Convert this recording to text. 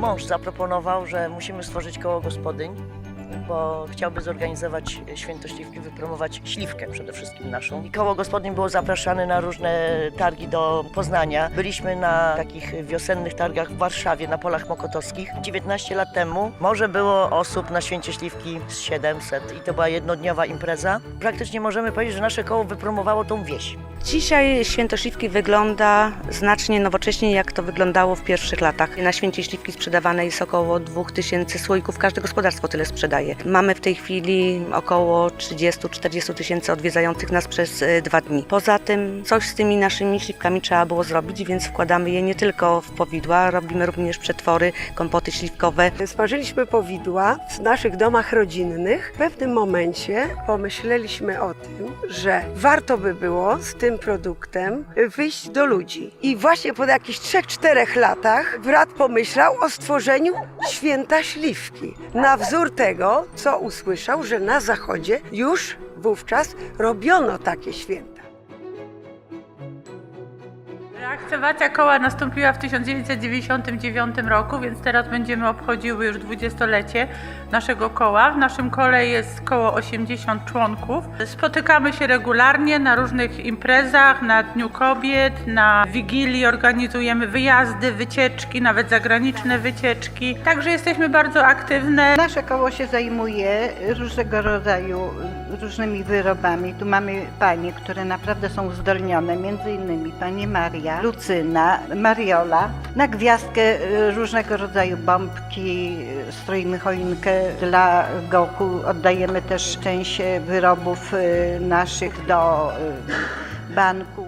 Mąż zaproponował, że musimy stworzyć koło gospodyń bo chciałby zorganizować święto śliwki, wypromować śliwkę przede wszystkim naszą. I koło gospodyń było zapraszane na różne targi do Poznania. Byliśmy na takich wiosennych targach w Warszawie, na polach mokotowskich. 19 lat temu może było osób na święcie śliwki z 700 i to była jednodniowa impreza. Praktycznie możemy powiedzieć, że nasze koło wypromowało tą wieś. Dzisiaj święto śliwki wygląda znacznie nowocześniej, jak to wyglądało w pierwszych latach. Na święcie śliwki sprzedawane jest około 2000 słoików, każde gospodarstwo tyle sprzedaje. Mamy w tej chwili około 30-40 tysięcy odwiedzających nas przez e, dwa dni. Poza tym coś z tymi naszymi śliwkami trzeba było zrobić, więc wkładamy je nie tylko w powidła, robimy również przetwory, kompoty śliwkowe. Smażyliśmy powidła w naszych domach rodzinnych. W pewnym momencie pomyśleliśmy o tym, że warto by było z tym produktem wyjść do ludzi. I właśnie po jakichś 3-4 latach brat pomyślał o stworzeniu święta śliwki. Na wzór tego, co usłyszał, że na zachodzie już wówczas robiono takie święta. Reaktywacja koła nastąpiła w 1999 roku, więc teraz będziemy obchodziły już 20-lecie naszego koła. W naszym kole jest około 80 członków. Spotykamy się regularnie na różnych imprezach, na Dniu Kobiet, na Wigilii organizujemy wyjazdy, wycieczki, nawet zagraniczne wycieczki. Także jesteśmy bardzo aktywne. Nasze koło się zajmuje różnego rodzaju różnymi wyrobami. Tu mamy panie, które naprawdę są uzdolnione, między innymi pani Maria, Lucyna, Mariola. Na gwiazdkę y, różnego rodzaju bombki, y, stroimy choinkę dla Goku. Oddajemy też część y, wyrobów naszych do banku.